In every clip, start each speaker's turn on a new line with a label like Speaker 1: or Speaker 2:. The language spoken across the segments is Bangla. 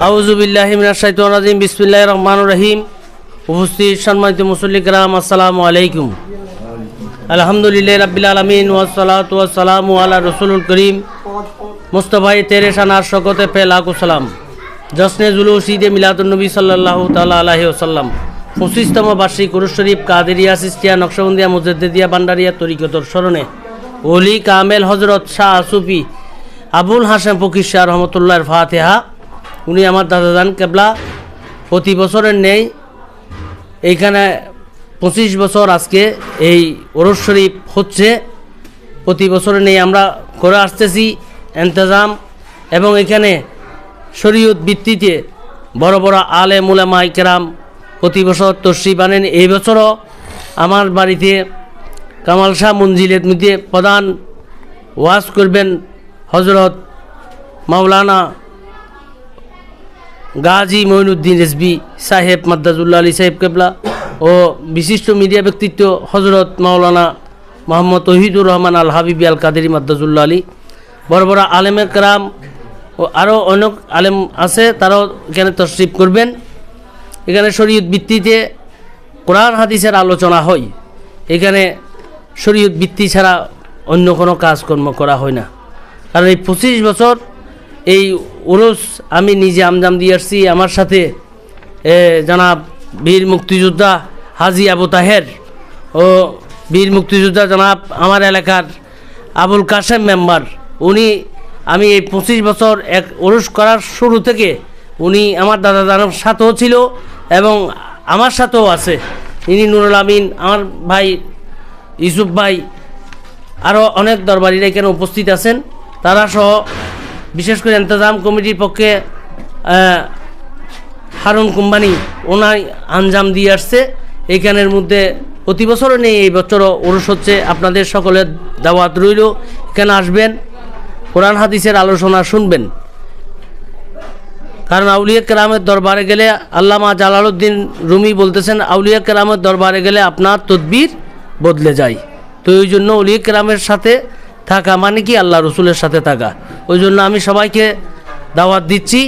Speaker 1: আউজুবিল্লাহিমিনাশাইতানিম বিসমিল্লাহ রহমান রহিম। উপস্থিত সম্মানিত মুসল্লিক রাম আসসালামু আলাইকুম। আলহামদুলিল্লাহ রাব্বিল আলমিন ওয়াসালাত ওয়াসালাম আলা রসুলুল করিম। মুস্তফাই তেরে সানার শকতে পে লাকু সালাম। জসনে জুলুস ঈদে মিলাদুলনবী সাল্লাহ তাল্লাহ আলহি ওসাল্লাম পঁচিশতম বার্ষিক উরুস শরীফ কাদেরিয়া সিস্টিয়া নকশবন্দিয়া মুজদ্দিয়া বান্ডারিয়া তরিকতর স্মরণে ওলি কামেল হজরত শাহ আসুফি আবুল হাসান ফকির শাহ রহমতুল্লাহর ফাতেহা উনি আমার দাদা দাদাদান কেবলা প্রতি বছরের নেই। এইখানে পঁচিশ বছর আজকে এই ওরস শরীফ হচ্ছে। প্রতি বছরে নেই, আমরা করে আসতেছি এন্তেজাম এবং এখানে শরীয়ত ভিত্তিতে বড় বড় আলে মুলামা কেরাম প্রতি বছর তশ্রিফ আনেন। এই বছরও আমার বাড়িতে কামাল শাহ মঞ্জিলের মধ্যে প্রধান ওয়াজ করবেন হজরত মাওলানা গাজী মঈনুদ্দিন রেসবি সাহেব মাদ্দাজুল্লাহ আলী সাহেব কেবলা ও বিশিষ্ট মিডিয়া ব্যক্তিত্ব হজরত মাওলানা মোহাম্মদ তহিদুর রহমান আল হাবিবি আল কাদেরি মাদ্দাজুল্লাহ আলী, বড় বড় আলেমের কারাম ও আরও অনেক আলেম আছে, তারাও এখানে তশরিফ করবেন। এখানে শরীয়ত ভিত্তিতে কোরআন হাদিসের আলোচনা হয়। এখানে শরীয়ত ভিত্তি ছাড়া অন্য কোনো কাজকর্ম করা হয় না। কারণ এই পঁচিশ বছর এই উরুস, আমি নিজে আমজাম দিয়ে আসছি। আমার সাথে জনাব বীর মুক্তিযোদ্ধা হাজি আবু তাহের ও বীর মুক্তিযোদ্ধা জনাব আমার এলাকার আবুল কাসেম মেম্বার। উনি, আমি এই পঁচিশ বছর এক উরুস করার শুরু থেকে উনি আমার দাদা দাদার সাথেও ছিল এবং আমার সাথেও আছে। ইনি নুরুল আমিন, আমার ভাই ইউসুফ ভাই আরও অনেক দরবারিরা এখানে উপস্থিত আছেন। তারা সহ বিশেষ করে ইন্তজাম কমিটির পক্ষে হারুন কোম্পানি ওনাই আঞ্জাম দিয়ে আসছে। এইখানের মধ্যে প্রতি বছরও নেই, এই বছরও ওরস হচ্ছে। আপনাদের সকলের দাওয়াত রইল। এখানে আসবেন, কোরআন হাদিসের আলোচনা শুনবেন। কারণ আউলিয়া কেরামের দরবারে গেলে আল্লামা জালালউদ্দিন রুমি বলতেছেন, আউলিয়া কেরামের দরবারে গেলে আপনার তদবির বদলে যায়। তো ওই জন্য উলিয়া কেরামের সাথে থাকা মানে কি আল্লাহ রসুলের সাথে থাকা? ওই জন্য আমি সবাইকে দাওয়াত দিচ্ছি।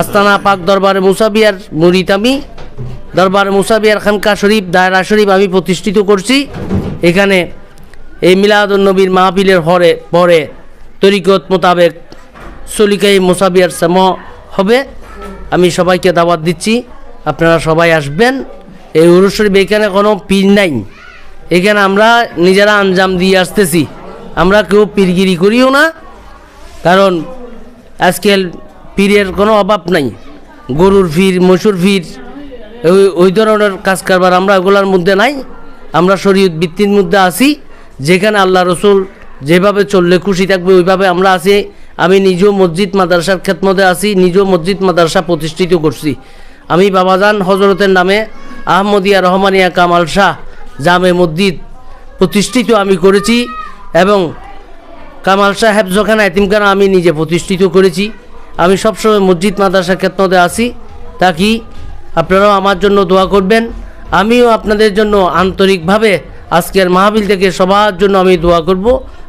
Speaker 1: আস্তানা পাক দরবারে মুসাবিয়ার মুরিদ আমি, দরবারে মুসাবিয়ার খানকা শরীফ, দায়রা শরীফ আমি প্রতিষ্ঠিত করছি। এখানে এই মিলাদুল নবীর মাহফিলের হরে পরে তরিকত মোতাবেক সলিকাই মুসাবিয়ার সাম হবে। আমি সবাইকে দাওয়াত দিচ্ছি। আপনারা সবাই আসবেন। এই উরুস শরীফ এখানে কোনো পিন নাই। এখানে আমরা নিজেরা আঞ্জাম দিয়ে আসতেছি। আমরা কেউ পীরগিরি করিও না, কারণ আজকাল পীরের কোনো অভাব নাই। গরুর ফির মসুর ফির ওই ওই ধরনের কাজ কারবার আমরা ওগুলোর মধ্যে নাই। আমরা শরীয়ত বৃত্তির মধ্যে আছি, যেখানে আল্লাহ রসুল যেভাবে চললে খুশি থাকবে, ওইভাবে আমরা আছি। আমি নিজেও মসজিদ মাদ্রাসার খেতমতে আছি, নিজেও মসজিদ মাদ্রাসা প্রতিষ্ঠিত করছি। আমি বাবাজান হজরতের নামে আহমদিয়া রহমানিয়া কামাল শাহ জামে মসজিদ প্রতিষ্ঠিত আমি করেছি। এবং কামাল সাহেব যখন এতিমখানা আমি নিজে প্রতিষ্ঠিত করেছি, আমি সবসময় মসজিদ মাদ্রাসা ক্ষেত্রতে আসি তা কি? আপনারাও আমার জন্য দোয়া করবেন। আমিও আপনাদের জন্য আন্তরিকভাবে আজকের মাহবিল থেকে সবার জন্য আমি দোয়া করব।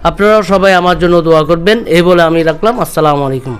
Speaker 1: আপনারাও সবাই আমার জন্য দোয়া করবেন, এই বলে আমি রাখলাম। আসসালামু আলাইকুম।